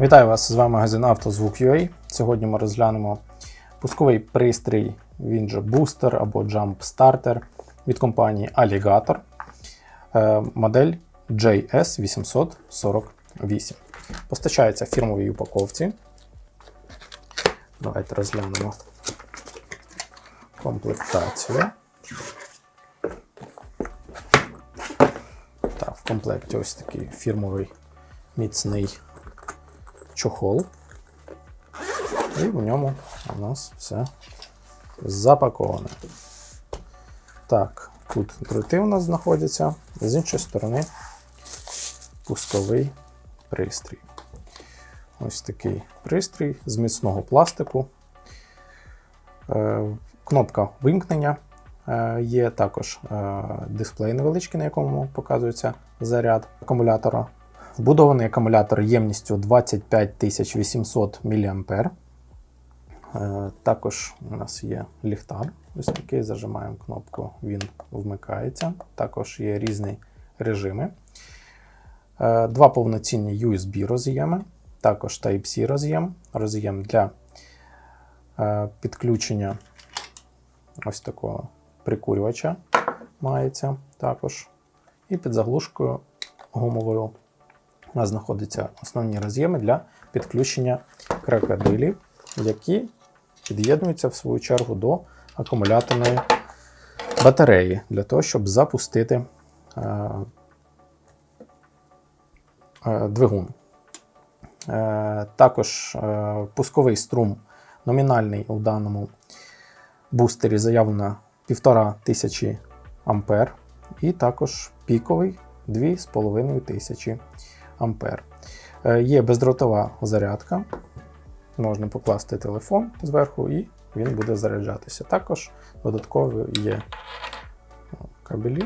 Вітаю вас! З вами магазин «Автозвук.UA». Сьогодні ми розглянемо пусковий пристрій, він же бустер або Jump Starter від компанії Alligator, е, модель JS848. Постачається в фірмовій упаковці. Давайте розглянемо комплектацію. Так, в комплекті ось такий фірмовий міцний чохол. І в ньому у нас все запаковане. Так, тут дроти у нас знаходяться, з іншої сторони пусковий пристрій. Ось такий пристрій з міцного пластику. Е, Кнопка вимкнення. Е, Є також е, дисплей невеличкий, на якому показується заряд акумулятора. Вбудований акумулятор ємністю 25800 мА. Е, Також у нас є ліхтар. Ось такий, зажимаємо кнопку, він вмикається. Також є різні режими. Е, Два повноцінні USB роз'єми, також Type-C роз'єм, роз'єм для е, підключення ось такого прикурювача мається також. І під заглушкою гумовою у нас знаходяться основні роз'єми для підключення крокодилів, які під'єднуються в свою чергу до акумуляторної батареї для того, щоб запустити е, е, двигун. Е, також е, пусковий струм номінальний у даному бустері заявлено 1500 ампер, і також піковий 2500 ампер. Е, Є бездротова зарядка. Можна покласти телефон зверху і він буде заряджатися. Також додатково є кабелі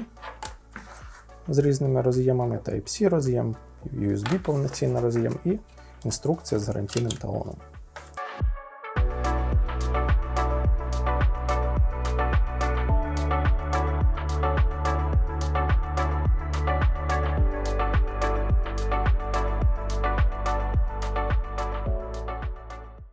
з різними роз'ємами, Type-C роз'єм, USB повноцінний роз'єм і інструкція з гарантійним талоном.